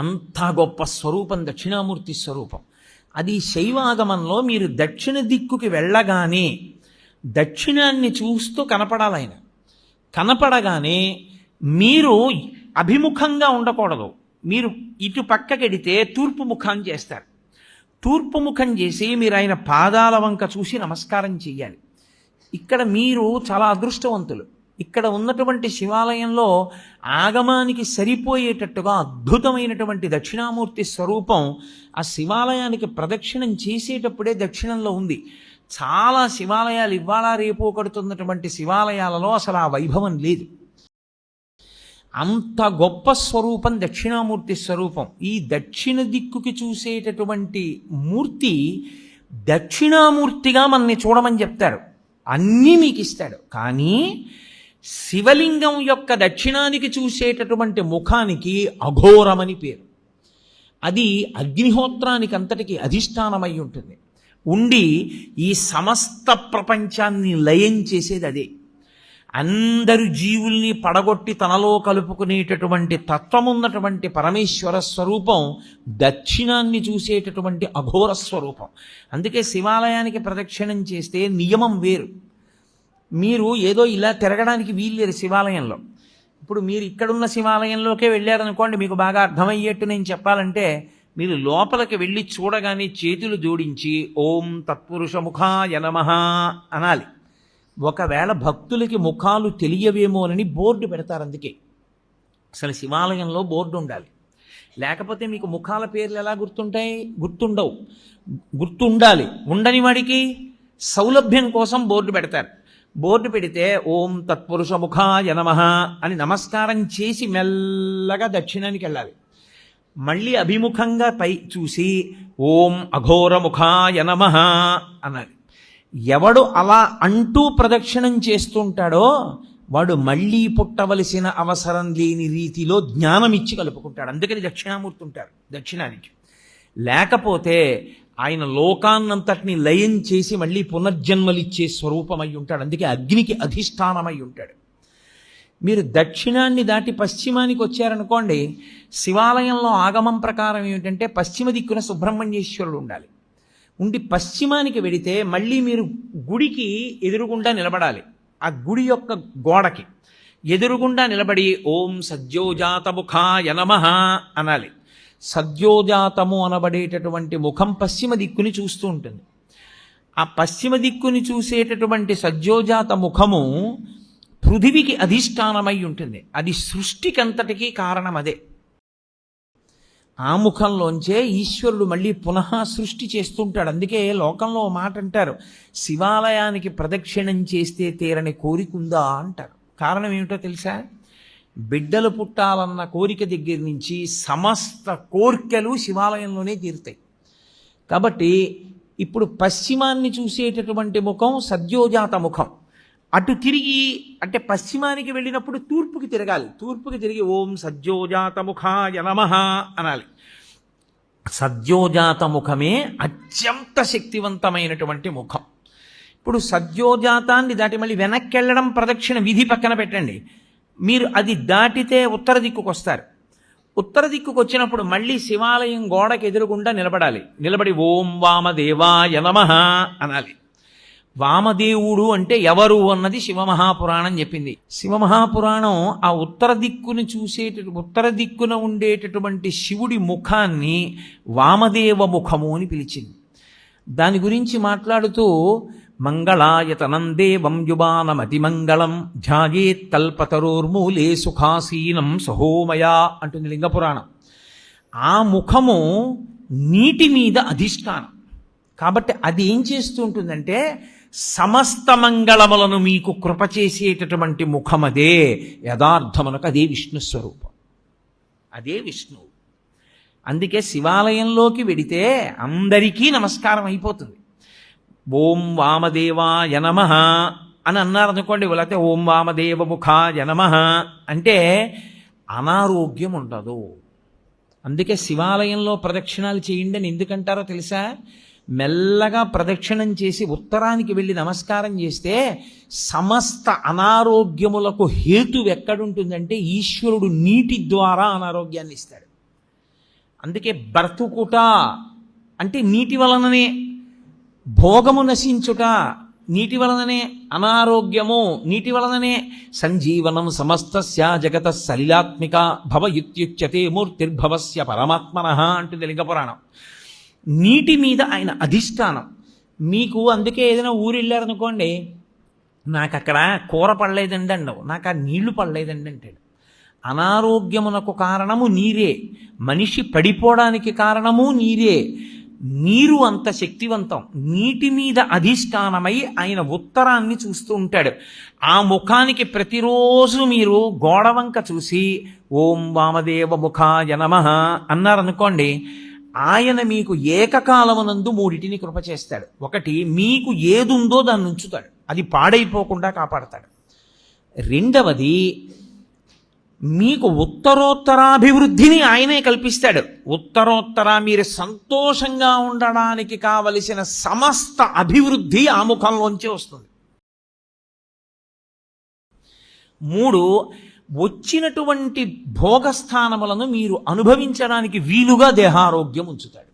అంత గొప్ప స్వరూపం దక్షిణామూర్తి స్వరూపం. అది శైవాగమంలో మీరు దక్షిణ దిక్కుకి వెళ్ళగానే దక్షిణాన్ని చూస్తూ కనపడాలి ఆయన. కనపడగానే మీరు అభిముఖంగా ఉండకూడదు. మీరు ఇటు పక్కకెడితే తూర్పు ముఖం చేస్తారు. తూర్పు ముఖం చేసి మీరు ఆయన పాదాల వంక చూసి నమస్కారం చేయాలి ఇక్కడ మీరు చాలా అదృష్టవంతులు. ఇక్కడ ఉన్నటువంటి శివాలయంలో ఆగమానికి సరిపోయేటట్టుగా అద్భుతమైనటువంటి దక్షిణామూర్తి స్వరూపం ఆ శివాలయానికి ప్రదక్షిణం చేసేటప్పుడే దక్షిణంలో ఉంది. చాలా శివాలయాలు ఇవాళ రేపు కడుతున్నటువంటి శివాలయాలలో అసలు ఆ వైభవం లేదు. అంత గొప్ప స్వరూపం దక్షిణామూర్తి స్వరూపం. ఈ దక్షిణ దిక్కుకి చూసేటటువంటి మూర్తి దక్షిణామూర్తిగా మనల్ని చూడమని చెప్తాడు. అన్నీ మీకు ఇస్తాడు. కానీ శివలింగం యొక్క దక్షిణానికి చూసేటటువంటి ముఖానికి అఘోరమని పేరు. అది అగ్నిహోత్రానికి అంతటికి అధిష్టానమై ఉంటుంది. ఉండి ఈ సమస్త ప్రపంచాన్ని లయం చేసేది అదే. అందరు జీవుల్ని పడగొట్టి తనలో కలుపుకునేటటువంటి తత్వమున్నటువంటి పరమేశ్వర స్వరూపం దక్షిణాన్ని చూసేటటువంటి అఘోర స్వరూపం. అందుకే శివాలయానికి ప్రదక్షిణం చేస్తే నియమం వేరు. మీరు ఏదో ఇలా తిరగడానికి వీల్లేదు శివాలయంలో. ఇప్పుడు మీరు ఇక్కడున్న శివాలయంలోకే వెళ్ళారనుకోండి మీకు బాగా అర్థమయ్యేట్టు నేను చెప్పాలంటే మీరు లోపలికి వెళ్ళి చూడగానే చేతులు జోడించి ఓం తత్పురుష ముఖాయ అనాలి. ఒకవేళ భక్తులకి ముఖాలు తెలియవేమోనని బోర్డు పెడతారు అందుకే. అసలు శివాలయంలో బోర్డు ఉండాలి. లేకపోతే మీకు ముఖాల పేర్లు ఎలా గుర్తుంటాయి? గుర్తుండవు. గుర్తుండాలి. ఉండని వాడికి సౌలభ్యం కోసం బోర్డు పెడతారు. బోర్డు పెడితే ఓం తత్పురుష నమ అని నమస్కారం చేసి మెల్లగా దక్షిణానికి వెళ్ళాలి. మళ్ళీ అభిముఖంగా పై చూసి ఓం అఘోరముఖాయ నమ అన్నది ఎవడు అలా అంటూ ప్రదక్షిణం చేస్తుంటాడో వాడు మళ్ళీ పుట్టవలసిన అవసరం లేని రీతిలో జ్ఞానం ఇచ్చి కలుపుకుంటాడు. అందుకని దక్షిణామూర్తి ఉంటారు దక్షిణానికి. లేకపోతే ఆయన లోకాన్నంతటిని లయం చేసి మళ్ళీ పునర్జన్మలిచ్చే స్వరూపమై ఉంటాడు. అందుకే అగ్నికి అధిష్టానమై ఉంటాడు. మీరు దక్షిణాన్ని దాటి పశ్చిమానికి వచ్చారనుకోండి శివాలయంలో ఆగమం ప్రకారం ఏమిటంటే పశ్చిమ దిక్కున సుబ్రహ్మణ్యేశ్వరుడు ఉండాలి. ఉండి పశ్చిమానికి వెడితే మళ్ళీ మీరు గుడికి ఎదురుగుండా నిలబడాలి. ఆ గుడి యొక్క గోడకి ఎదురుగుండా నిలబడి ఓం సద్యోజాతముఖాయ నమ అనాలి. సద్యోజాతము అనబడేటటువంటి ముఖం పశ్చిమ దిక్కుని చూస్తూ ఉంటుంది. ఆ పశ్చిమ దిక్కుని చూసేటటువంటి సద్యోజాత ముఖము పృథివికి అధిష్టానమై ఉంటుంది. అది సృష్టికంతటికీ కారణం అదే. ఆ ముఖంలోంచే ఈశ్వరుడు మళ్ళీ పునః సృష్టి చేస్తుంటాడు. అందుకే లోకంలో మాట అంటారు. శివాలయానికి ప్రదక్షిణం చేస్తే తీరని కోరిక ఉందా అంటారు. కారణం ఏమిటో తెలుసా? బిడ్డలు పుట్టాలన్న కోరిక దగ్గర నుంచి సమస్త కోర్కెలు శివాలయంలోనే తీరుతాయి. కాబట్టి ఇప్పుడు పశ్చిమాన్ని చూసేటటువంటి ముఖం సద్యోజాత ముఖం. అటు తిరిగి అంటే పశ్చిమానికి వెళ్ళినప్పుడు తూర్పుకి తిరగాలి. తూర్పుకి తిరిగి ఓం సద్యోజాత ముఖాయ నమః అనాలి. సద్యోజాత ముఖమే అత్యంత శక్తివంతమైనటువంటి ముఖం. ఇప్పుడు సద్యోజాతాన్ని దాటి మళ్ళీ వెనక్కి వెళ్ళడం ప్రదక్షిణ విధి పక్కన పెట్టండి. మీరు అది దాటితే ఉత్తర దిక్కుకు వస్తారు ఉత్తర దిక్కుకు వచ్చినప్పుడు మళ్ళీ శివాలయం గోడకు ఎదురుగుండా నిలబడాలి. నిలబడి ఓం వామదేవాయ నమః అనాలి. వామదేవుడు అంటే ఎవరు అన్నది శివమహాపురాణం చెప్పింది. శివమహాపురాణం ఆ ఉత్తర దిక్కును చూసేట ఉత్తర దిక్కున ఉండేటటువంటి శివుడి ముఖాన్ని వామదేవ ముఖము అని పిలిచింది. దాని గురించి మాట్లాడుతూ మంగళాయతనం దేవం యువానమతిమంగళం ధ్యాయేత్తల్పతరోర్మూలే సుఖాసీనం సహోమయా అంటుంది లింగపురాణం. ఆ ముఖము నీటి మీద అధిష్టానం. కాబట్టి అది ఏం చేస్తూ ఉంటుందంటే సమస్త మంగళములను మీకు కృప చేసేటటువంటి ముఖమదే యథార్థమునకు అదే విష్ణు స్వరూపం. అదే విష్ణువు. అందుకే శివాలయంలోకి వెడితే అందరికీ నమస్కారం అయిపోతుంది. ఓం వామదేవాయ నమ అని అన్నారనుకోండి లేకపోతే ఓం వామదేవ ముఖాయ నమ అంటే అనారోగ్యం ఉండదు. అందుకే శివాలయంలో ప్రదక్షిణాలు చేయండి అని ఎందుకంటారో తెలుసా? మెల్లగా ప్రదక్షిణం చేసి ఉత్తరానికి వెళ్ళి నమస్కారం చేస్తే సమస్త అనారోగ్యములకు హేతు ఎక్కడుంటుందంటే ఈశ్వరుడు నీటి ద్వారా అనారోగ్యాన్ని ఇస్తాడు. అందుకే బ్రతుకుట అంటే నీటి వలననే భోగము నశించుట నీటి వలననే అనారోగ్యము నీటి వలననే సంజీవనం సమస్తస్య జగత సలిలాత్మిక భవయుత్యుచ్యతే మూర్తిర్భవస్య పరమాత్మన అంటుంది లింగపురాణం నీటి మీద ఆయన అధిష్టానం. మీకు అందుకే ఏదైనా ఊరు వెళ్ళారనుకోండి నాకు అక్కడ కూర పడలేదండి అండవు నాకు ఆ నీళ్ళు పడలేదండి అంటాడు. అనారోగ్యమునకు కారణము నీరే మనిషి పడిపోవడానికి కారణము నీరే నీరు అంత శక్తివంతం. నీటి మీద అధిష్టానమై ఆయన ఉత్తరాన్ని చూస్తూ ఉంటాడు. ఆ ముఖానికి ప్రతిరోజు మీరు గోడవంక చూసి ఓం వామదేవ ముఖాయ నమ అన్నారనుకోండి ఆయన మీకు ఏకకాలమునందు మూడిటిని కృప చేస్తాడు. ఒకటి మీకు ఏదుందో దాన్ని ఉంచుతాడు. అది పాడైపోకుండా కాపాడతాడు. రెండవది మీకు ఉత్తరోత్తరాభివృద్ధిని ఆయనే కల్పిస్తాడు. ఉత్తరోత్తర మీరు సంతోషంగా ఉండడానికి కావలసిన సమస్త అభివృద్ధి ఆ ముఖంలోంచి వస్తుంది. మూడు వచ్చినటువంటి భోగస్థానములను మీరు అనుభవించడానికి వీలుగా దేహారోగ్యం ఉంచుతాడు.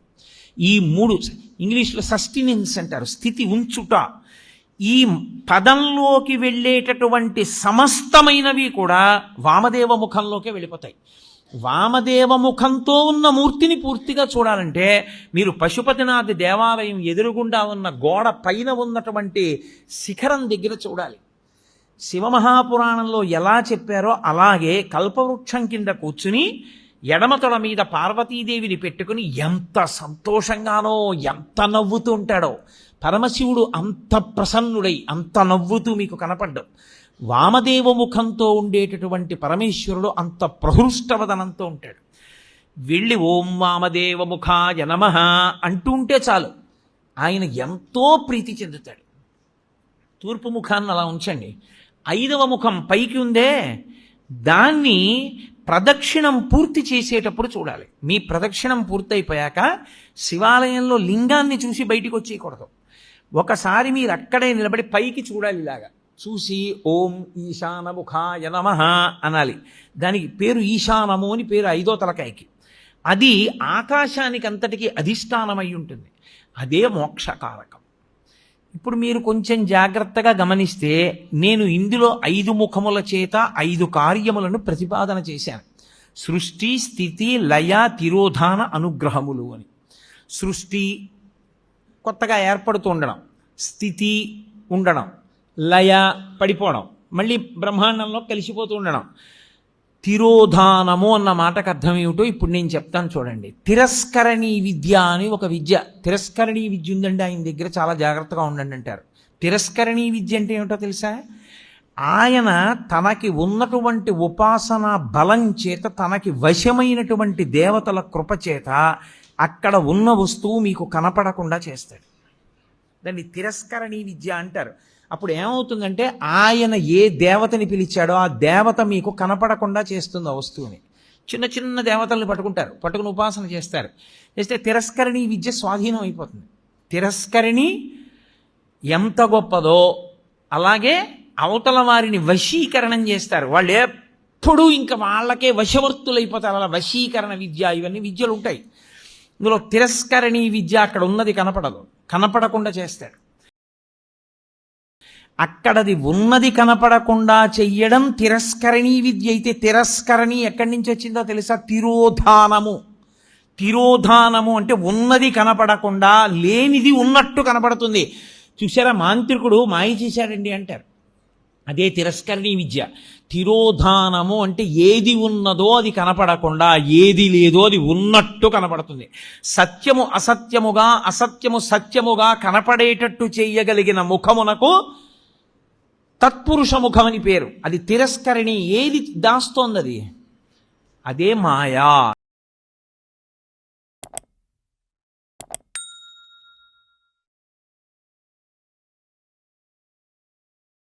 ఈ మూడు ఇంగ్లీష్లో సస్టినెన్స్ అంటారు స్థితి ఉంచుట. ఈ పదంలోకి వెళ్ళేటటువంటి సమస్తమైనవి కూడా వామదేవ ముఖంలోకే వెళ్ళిపోతాయి. వామదేవ ముఖంతో ఉన్న మూర్తిని పూర్తిగా చూడాలంటే మీరు పశుపతినాథ్ దేవాలయం ఎదురుగుండా ఉన్న గోడ పైన ఉన్నటువంటి శిఖరం దగ్గర చూడాలి. శివమహాపురాణంలో ఎలా చెప్పారో అలాగే కల్పవృక్షం కింద కూర్చుని ఎడమతొడ మీద పార్వతీదేవిని పెట్టుకుని ఎంత సంతోషంగానో ఎంత నవ్వుతూ ఉంటాడో. పరమశివుడు అంత ప్రసన్నుడై అంత నవ్వుతూ మీకు కనపడ్డం. వామదేవ ముఖంతో ఉండేటటువంటి పరమేశ్వరుడు అంత ప్రహృష్టవదనంతో ఉంటాడు. వెళ్ళి ఓం వామదేవ ముఖాయ నమ అంటూ ఉంటే చాలు. ఆయన ఎంతో ప్రీతి చెందుతాడు. తూర్పు ముఖాన్ని అలా ఉంచండి. ఐదవ ముఖం పైకి ఉందే దాన్ని ప్రదక్షిణం పూర్తి చేసేటప్పుడు చూడాలి. మీ ప్రదక్షిణం పూర్తయిపోయాక శివాలయంలో లింగాన్ని చూసి బయటికి వచ్చేయకూడదు. ఒకసారి మీరు అక్కడే నిలబడి పైకి చూడాలి ఇలాగా. చూసి ఓం ఈశానముఖాయ నమ అనాలి. దానికి పేరు ఈశానము అని పేరు ఐదో తలకాయకి. అది ఆకాశానికి అంతటికి అధిష్టానమై ఉంటుంది. అదే మోక్షకారకం. ఇప్పుడు మీరు కొంచెం జాగ్రత్తగా గమనిస్తే నేను ఇందులో ఐదు ముఖముల చేత ఐదు కార్యములను ప్రతిపాదన చేశాను. సృష్టి స్థితి లయ తిరోధాన అనుగ్రహములు అని. సృష్టి కొత్తగా ఏర్పడుతూ ఉండడం స్థితి ఉండడం లయ పడిపోవడం మళ్ళీ బ్రహ్మాండంలో కలిసిపోతూ ఉండడం. తిరోధానము అన్న మాటకు అర్థం ఏమిటో ఇప్పుడు నేను చెప్తాను చూడండి. తిరస్కరణీ విద్య అని ఒక విద్య. తిరస్కరణీ విద్య ఉందండి ఆయన దగ్గర చాలా జాగ్రత్తగా ఉండండి అంటారు. తిరస్కరణీ విద్య అంటే ఏమిటో తెలుసా? ఆయన తనకి ఉన్నటువంటి ఉపాసన బలం చేత తనకి వశమైనటువంటి దేవతల కృప చేత అక్కడ ఉన్న వస్తువు మీకు కనపడకుండా చేస్తాడు. దాన్ని తిరస్కరణీ విద్య అంటారు. అప్పుడు ఏమవుతుందంటే ఆయన ఏ దేవతని పిలిచాడో ఆ దేవత మీకు కనపడకుండా చేస్తుంది ఆ వస్తువుని. చిన్న చిన్న దేవతల్ని పట్టుకుంటారు. పట్టుకుని ఉపాసన చేస్తారు. చేస్తే తిరస్కరణీ విద్య స్వాధీనం అయిపోతుంది. తిరస్కరణి ఎంత గొప్పదో అలాగే అవతల వారిని వశీకరణం చేస్తారు. వాళ్ళు ఎప్పుడూ ఇంకా వాళ్ళకే వశవర్తులైపోతారు. అలా వశీకరణ విద్య ఇవన్నీ విద్యలు ఉంటాయి. ఇందులో తిరస్కరణీ విద్య అక్కడ ఉన్నది కనపడదు. కనపడకుండా చేస్తాడు. అక్కడది ఉన్నది కనపడకుండా చెయ్యడం తిరస్కరణీ విద్య అయితే తిరస్కరణి ఎక్కడి నుంచి వచ్చిందో తెలుసా? తిరోధానము. తిరోధానము అంటే ఉన్నది కనపడకుండా లేనిది ఉన్నట్టు కనపడుతుంది. చూసారా మాంత్రికుడు మాయ చేశాడండి అంటారు. అదే తిరస్కరణీ విద్య. తిరోధానము అంటే ఏది ఉన్నదో అది కనపడకుండా ఏది లేదో అది ఉన్నట్టు కనపడుతుంది. సత్యము అసత్యముగా అసత్యము సత్యముగా కనపడేటట్టు చేయగలిగిన ముఖమునకు తత్పురుష ముఖం అని పేరు. అది తిరస్కరణి. ఏది దాస్తోంది అది? అదే మాయా.